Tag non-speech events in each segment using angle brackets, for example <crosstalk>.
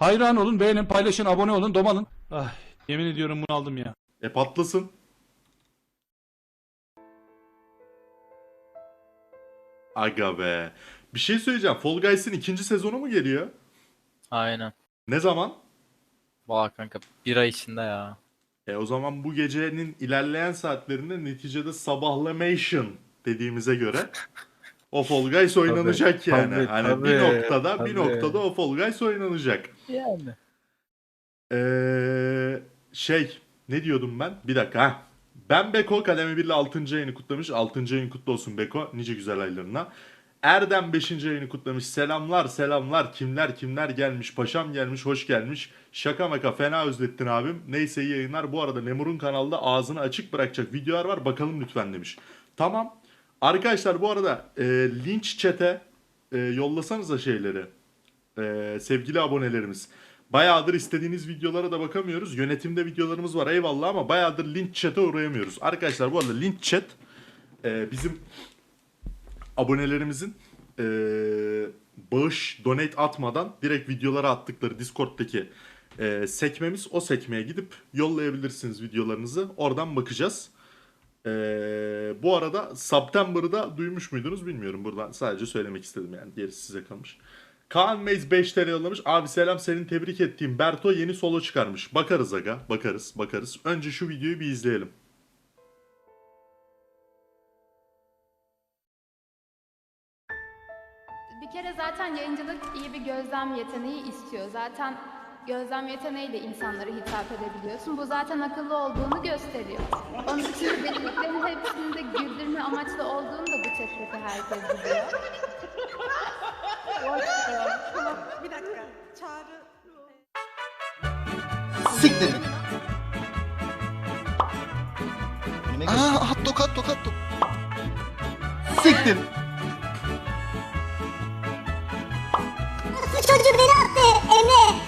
Hayran olun, beğenin, paylaşın, abone olun, domalın. Ay, yemin ediyorum bunu aldım ya. E patlasın. Aga be. Bir şey söyleyeceğim. Fall Guys'ın ikinci sezonu mu geliyor? Aynen. Ne zaman? Valla kanka bir ay içinde ya. E o zaman bu gecenin ilerleyen saatlerinde neticede sabahlamation dediğimize göre <laughs> o Fall Guys oynanacak yani. tabii, hani bir tabii, noktada bir tabii. noktada o Fall Guys oynanacak. Yani. Ee, şey ne diyordum ben? Bir dakika ha. Ben Beko Kademe 1 ile 6. ayını kutlamış. 6. ayın kutlu olsun Beko. Nice güzel aylarına. Erdem 5. ayını kutlamış. Selamlar selamlar. Kimler kimler gelmiş. Paşam gelmiş. Hoş gelmiş. Şaka maka fena özlettin abim. Neyse iyi yayınlar. Bu arada Memur'un kanalda ağzını açık bırakacak videolar var. Bakalım lütfen demiş. Tamam. Arkadaşlar bu arada e, linç chat'e e, yollasanıza şeyleri. E, sevgili abonelerimiz. Bayağıdır istediğiniz videolara da bakamıyoruz. Yönetimde videolarımız var eyvallah ama bayağıdır link chat'e uğrayamıyoruz. Arkadaşlar bu arada link chat e, bizim abonelerimizin e, bağış, donate atmadan direkt videolara attıkları Discord'daki e, sekmemiz. O sekmeye gidip yollayabilirsiniz videolarınızı. Oradan bakacağız. E, bu arada September'da duymuş muydunuz bilmiyorum. Buradan sadece söylemek istedim yani. Gerisi size kalmış. Kaan Mays 5 TL yollamış. Abi selam senin tebrik ettiğim Berto yeni solo çıkarmış. Bakarız aga. Bakarız bakarız. Önce şu videoyu bir izleyelim. Bir kere zaten yayıncılık iyi bir gözlem yeteneği istiyor. Zaten gözlem yeteneğiyle insanlara hitap edebiliyorsun. Bu zaten akıllı olduğunu gösteriyor. Onun dışında dediklerinin hepsinde güldürme amaçlı olduğunu da bu chatteki herkes biliyor. Bir dakika. Çağrı Siktir. Aa, at tokat tokat tok. Siktir. Çocuğu beni attı Emre.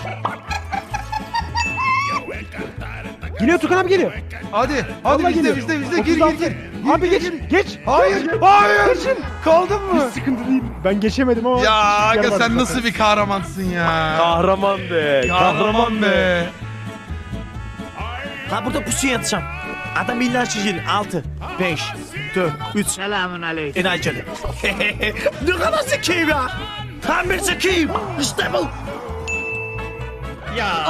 Geliyor Tukan abi geliyor. Hadi. Hadi Vallahi bizde geliyor. bizde bizde gir gir 36. gir. Abi geç geç. Hayır. Hayır. Geçin. Kaldın mı? Hiç sıkıntı değil. Ben geçemedim ama. Ya aga sen nasıl bir kahramansın ya. Kahraman be. Kahraman be. La burada pusuya yatacağım. Adam illa çizir. 6, 5, 4, 3. Selamun aleyküm. Enayi canım. <laughs> ne kadar zekiyim ya. Tam bir zekiyim. İşte bu. Ya.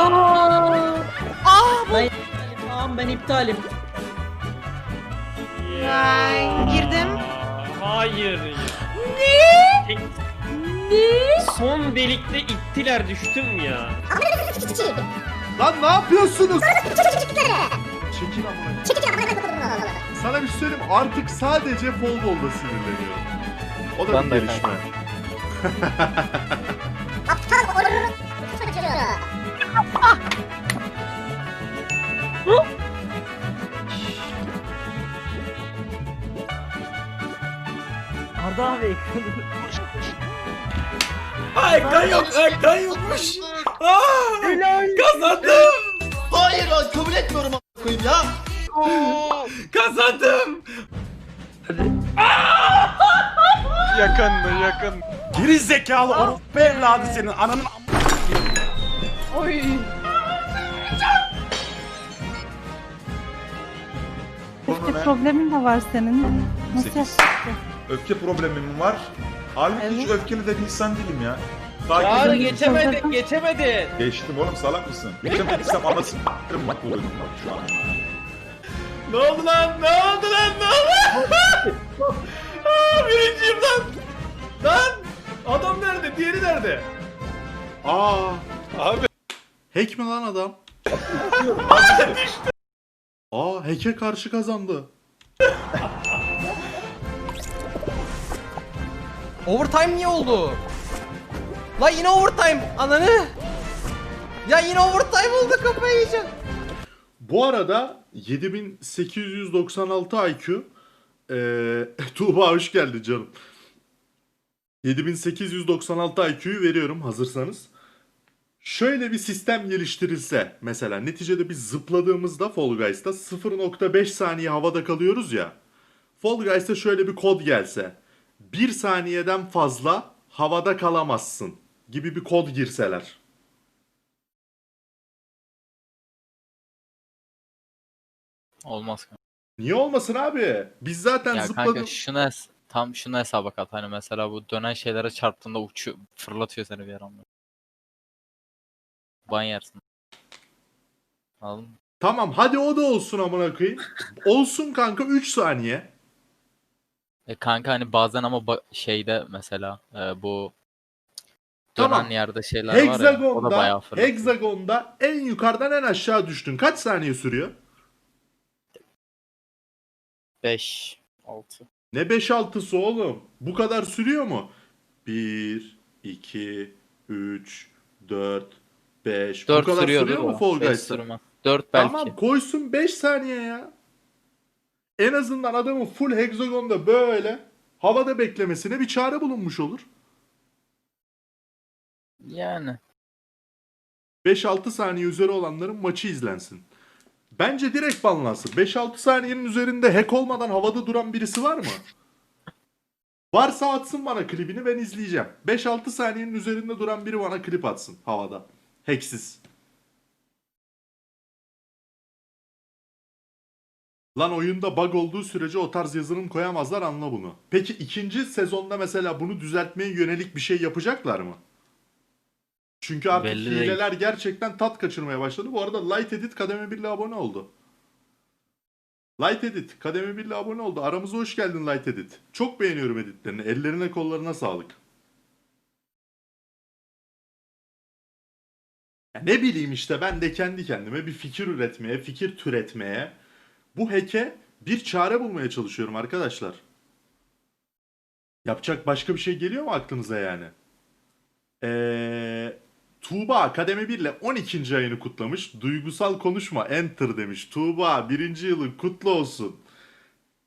Tamam ben iptalim. Girdim. Hayır. Ne? Ne? Son delikte ittiler düştüm ya. Lan ne yapıyorsunuz? Çekil amına. Çekil. Sana bir şey söyleyeyim? Artık sadece Fall Ball'da sinirleniyorum. O da Ben bir de gelişme. Aptal olur. Arda abi. Ay kan yok, ay kan yokmuş. Aa, kazandım, Hayır lan kabul etmiyorum a**ına koyayım ya. <laughs> kazandım. <laughs> Yakındı yakın. Geri zekalı orospu evladı senin ananın Öfke problemin de var senin. Nasıl yaşarsın? Öfke problemim var. Halbuki hiç öfkeli de bir insan değilim ya. Çağrı Sakin. geçemedin, geçemedin. Geçtim oğlum salak mısın? Geçemediysem anasını s**tırım bak buradayım bak şu an. Ne oldu lan? Ne oldu lan? Ne oldu? <laughs> Aa, birinciyim lan. Lan! Adam nerede? Diğeri nerede? Aa. Abi. Hack mi lan adam? <laughs> Aa hack'e karşı kazandı. Overtime niye oldu? La yine overtime. Ananı. Ya yine overtime oldu kafayı yiyeceğim. Bu arada 7896 IQ ee, <laughs> Tuğba hoş geldin canım. 7896 IQ'yu veriyorum hazırsanız. Şöyle bir sistem geliştirilse mesela neticede biz zıpladığımızda Fall Guys'ta 0.5 saniye havada kalıyoruz ya. Fall Guys'ta şöyle bir kod gelse bir saniyeden fazla havada kalamazsın gibi bir kod girseler. Olmaz. kanka. Niye olmasın abi? Biz zaten Ya zıpladık. şunu es- tam şunu hesaba kat. Hani mesela bu dönen şeylere çarptığında uçu fırlatıyor seni bir yere anlıyor. Ban yersin. Anladın mı? Tamam hadi o da olsun amına koyayım. Olsun kanka 3 saniye. E kanka hani bazen ama ba- şeyde mesela e, bu dönen Tamam. yerde şeyler var ya o da Hexagon'da, bayağı fırlatıyor. Hexagon'da en yukarıdan en aşağı düştün. Kaç saniye sürüyor? 5 6 Ne 5-6'sı oğlum? Bu kadar sürüyor mu? 1, 2, 3, 4, 5. Bu 4 kadar sürüyor sürüyor mu Fall Guys'ta? 4 belki. Tamam koysun 5 saniye ya. En azından adamın full hexagonda böyle havada beklemesine bir çare bulunmuş olur. Yani 5-6 saniye üzeri olanların maçı izlensin. Bence direkt banlansın. 5-6 saniyenin üzerinde hack olmadan havada duran birisi var mı? Varsa atsın bana klibini ben izleyeceğim. 5-6 saniyenin üzerinde duran biri bana klip atsın havada. Hacksiz. Lan oyunda bug olduğu sürece o tarz yazılım koyamazlar anla bunu. Peki ikinci sezonda mesela bunu düzeltmeye yönelik bir şey yapacaklar mı? Çünkü artık Belli değil. hileler gerçekten tat kaçırmaya başladı. Bu arada Light Edit kademe 1 ile abone oldu. Light Edit kademe 1 ile abone oldu. Aramıza hoş geldin Light Edit. Çok beğeniyorum editlerini. Ellerine kollarına sağlık. Ya ne bileyim işte ben de kendi kendime bir fikir üretmeye, fikir türetmeye, bu hack'e bir çare bulmaya çalışıyorum arkadaşlar. Yapacak başka bir şey geliyor mu aklınıza yani? Eee Tuğba kademe 1 ile 12. ayını kutlamış. Duygusal konuşma enter demiş. Tuğba birinci yılın kutlu olsun.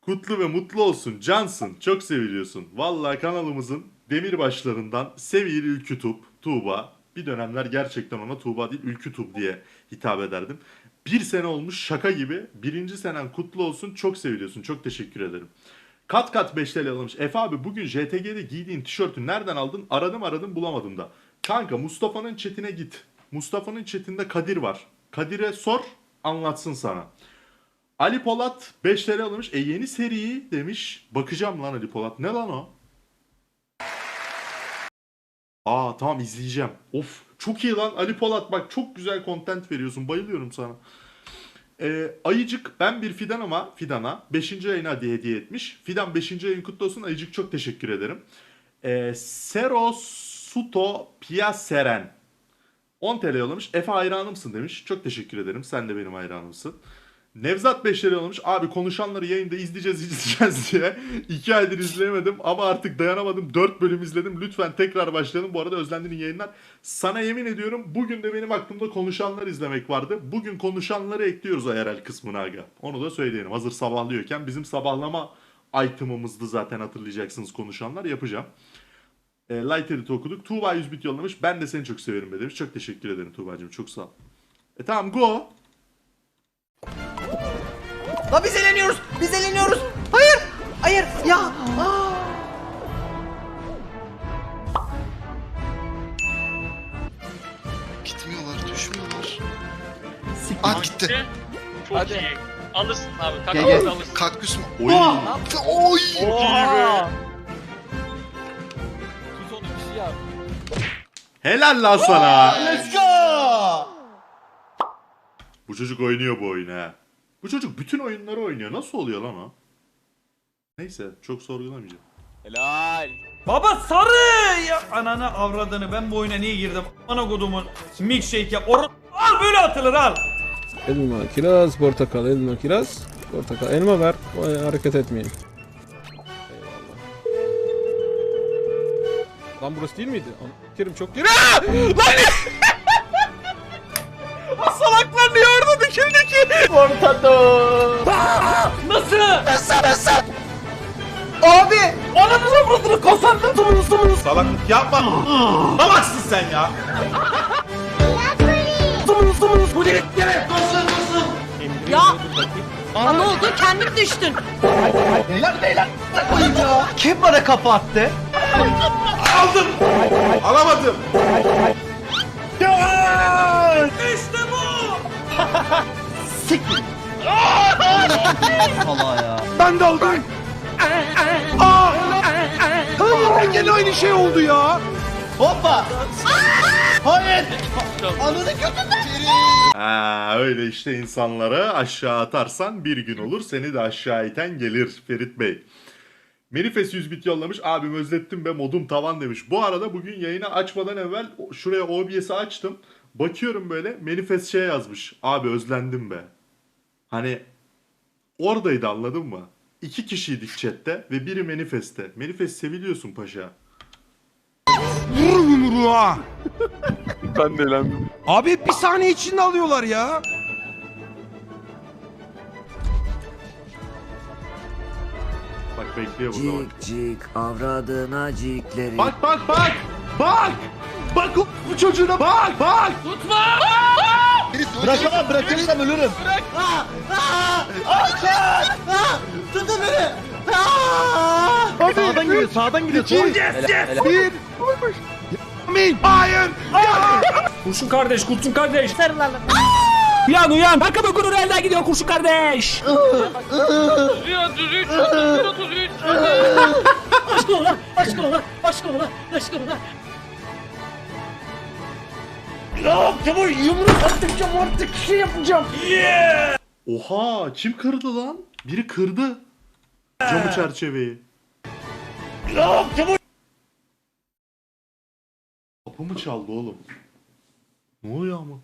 Kutlu ve mutlu olsun. Cansın. Çok seviliyorsun. Vallahi kanalımızın demirbaşlarından sevgili Ülkütub Tuğba. Bir dönemler gerçekten ona Tuğba değil Ülkütub diye hitap ederdim. Bir sene olmuş şaka gibi. Birinci senen kutlu olsun. Çok seviliyorsun. Çok teşekkür ederim. Kat kat 5 TL alınmış. Efe abi bugün JTG'de giydiğin tişörtü nereden aldın? Aradım aradım bulamadım da. Kanka Mustafa'nın chatine git. Mustafa'nın chatinde Kadir var. Kadir'e sor anlatsın sana. Ali Polat 5 TL almış. E yeni seriyi demiş. Bakacağım lan Ali Polat. Ne lan o? Aa tamam izleyeceğim. Of çok iyi lan Ali Polat bak çok güzel content veriyorsun. Bayılıyorum sana. Ee, Ayıcık ben bir fidan ama Fidan'a 5. ayına diye hediye etmiş. Fidan 5. ayın kutlu olsun. Ayıcık çok teşekkür ederim. Ee, Serosuto Piaseren 10 TL yollamış. Efe hayranımsın demiş. Çok teşekkür ederim. Sen de benim hayranımsın. Nevzat 5 TL yollamış. Abi konuşanları yayında izleyeceğiz izleyeceğiz <laughs> diye. 2 aydır izleyemedim ama artık dayanamadım. 4 bölüm izledim. Lütfen tekrar başlayalım. Bu arada Özlendi'nin yayınlar. Sana yemin ediyorum bugün de benim aklımda konuşanlar izlemek vardı. Bugün konuşanları ekliyoruz IRL kısmına aga. Onu da söyleyelim. Hazır sabahlıyorken bizim sabahlama item'ımızdı zaten hatırlayacaksınız konuşanlar. Yapacağım. E, Light Edit okuduk. Tuğba 100 bit yollamış. Ben de seni çok severim be demiş. Çok teşekkür ederim Tuğba'cığım. Çok sağ ol. E tamam go. La biz eleniyoruz. Biz eleniyoruz. Hayır. Hayır. Ya. Aa. Gitmiyorlar, düşmüyorlar. At gitti. Çok Hadi. iyi. Alırsın abi. Gel gel. Kaktüs mü? Oy. Oy. Oha! Helal lan sana. Let's go. Bu çocuk oynuyor bu oyunu ha. Bu çocuk bütün oyunları oynuyor. Nasıl oluyor lan o? Neyse çok sorgulamayacağım. Baba sarı ya ananı avradını ben bu oyuna niye girdim? Ana kodumun milkshake yap. Or al böyle atılır al. Elma, kiraz, portakal, elma, kiraz, portakal. Elma ver, o- hareket etmeyin. Eyvallah. Lan burası değil miydi? Kerim çok geri. Lan ki? Nasıl? Nasıl nasıl? Abi. Ananı avradını kazandın. Tıvırı tıvırı Salaklık yapma. Salaksın sen ya. tıvırı tıvırı. Bu deliklere. Nasıl nasıl? Ya. Aa, ne oldu? Kendin düştün. Kim bana kapattı? Aldım. Alamadım. Bu. Sala ya. Ben de oldum. Aa! Hayır gene aynı şey oldu ya. Hoppa. Hayır. Ananı götürdüm. Ha öyle işte insanları aşağı atarsan bir gün olur seni de aşağı iten gelir Ferit Bey. Manifest 100 bit yollamış. Abim özlettim be modum tavan demiş. Bu arada bugün yayını açmadan evvel şuraya OBS'i açtım. Bakıyorum böyle Manifest şey yazmış. Abi özlendim be. Hani oradaydı anladın mı? İki kişiydik chatte ve biri Manifest'te. Manifest seviliyorsun paşa. Vur yumruğa. <laughs> Ben de elendim. Abi hep bir saniye içinde alıyorlar ya. Bak bekliyor burada bak. cik avradına cikleri. Bak bak bak! Bak! Bak o bu çocuğuna bak bak! Bırakamam bırakırsam ölürüm. Bırak. Aa, aa, aa, aa, tutun beni. Aa. Sağdan gidiyor sağdan gidiyor. Yes yes. Bir. Amin. Hayır. Kurşun kardeş, kurşun kardeş. Sarılalım. Uyan uyan. Bakın gurur elden gidiyor kurşun kardeş. Aşk ola, aşk ola, aşk ola, aşk ola. Ya Kemal yumruk atacağım artık şey yapacağım. Oha kim kırdı lan? Biri kırdı. Camı çerçeveyi. Ya Kemal. Kapı mı çaldı oğlum? Ne oluyor ama?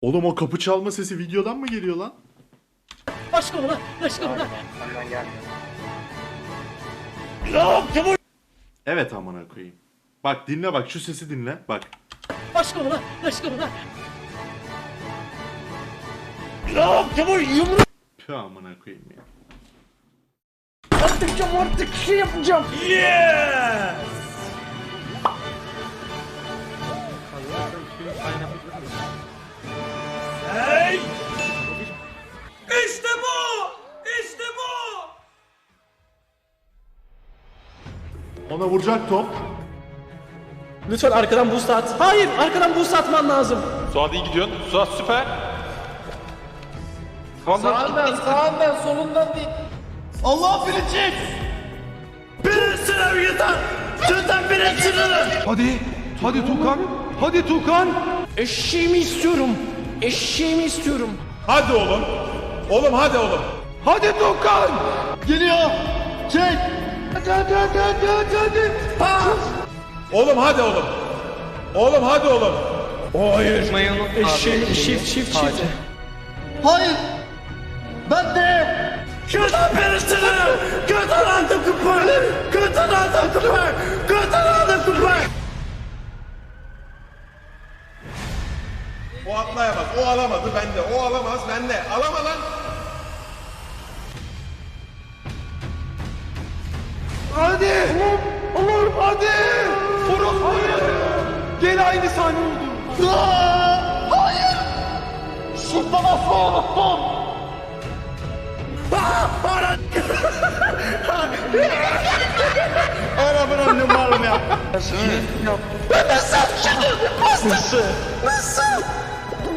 Oğlum o kapı çalma sesi videodan mı geliyor lan? Aşk ola, aşk ola. Ya Kemal. Evet amına koyayım. Bak dinle bak şu sesi dinle. Bak. Aşk ola, aşk ola. Ya Kemal yumruk Pü amına koyayım ya. atacağım artık şey yapacağım. Ona vuracak top. Lütfen arkadan boost at. Hayır arkadan boost atman lazım. Suat iyi gidiyorsun. Suat süper. Sağından sağından solundan değil. Allah bilecek. Birisine yeter. Tüten birisine. Hadi. Hadi Tukan. Hadi Tukan. Eşeğimi istiyorum. Eşeğimi istiyorum. Hadi oğlum. Oğlum hadi oğlum. Hadi Tukan. Geliyor. Çek. Hadi hadi hadi hadi hadi. Ha. Oğlum hadi oğlum. Oğlum hadi oğlum. Hayır. Eşeğimi shift shift shift. Hayır. Ben de. Kötü birisine. Kötü aldım kupayı. Kötü aldım O atlayamaz. O alamadı bende. O alamaz bende. Alama lan. Hadi. Olur hadi. Furuz hayır. Gene aynı sahne oldu. Aa, Hayır. Şuradan asla unuttum. Arabanın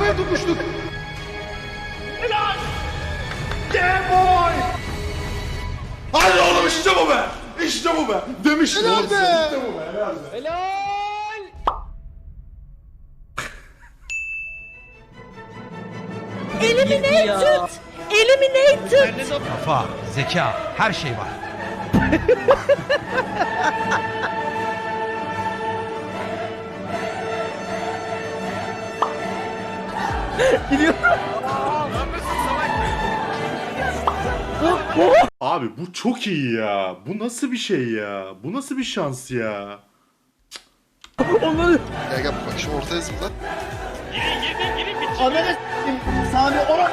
kafaya tutuştuk. Helal. Yeah boy. Hadi oğlum işte bu be. İşte bu be. Demiştim Helal oğlum be. sana. İşte bu be. Helal be. Helal. Eliminated. Eliminated. Kafa, zeka, her şey var. <laughs> Abi bu çok iyi ya. Bu nasıl bir şey ya? Bu nasıl bir şans ya? Onları... Gel gel bak şu ortaya zıpla. Ananı s**eyim. Sami ona...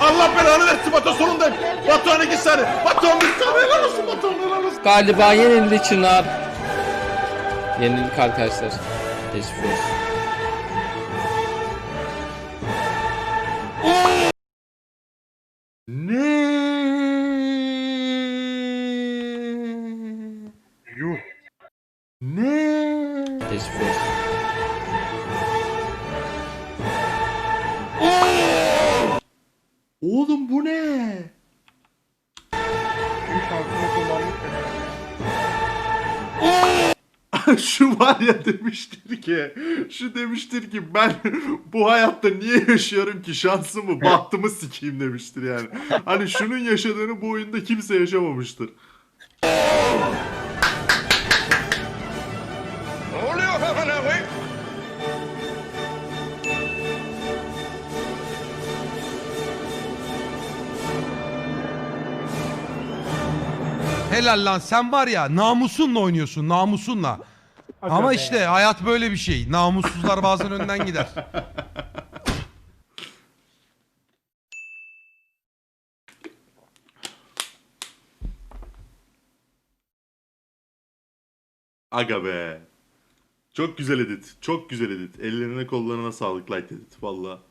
Allah belanı versin Batuhan sonundayım. Batuhan iki saniye. Batuhan bir saniye. Helal olsun Batuhan helal olsun. Galiba yenildi Çınar. Yenildik arkadaşlar. Geçmiş olsun. Oğlum bu ne? <laughs> şu var ya demiştir ki şu demiştir ki ben bu hayatta niye yaşıyorum ki şansımı bahtımı sikeyim demiştir yani. Hani şunun yaşadığını bu oyunda kimse yaşamamıştır. <laughs> Helal lan sen var ya namusunla oynuyorsun namusunla. Ama işte hayat böyle bir şey. Namussuzlar bazen önden gider. Aga be. Çok güzel edit. Çok güzel edit. Ellerine kollarına sağlık light edit. Valla.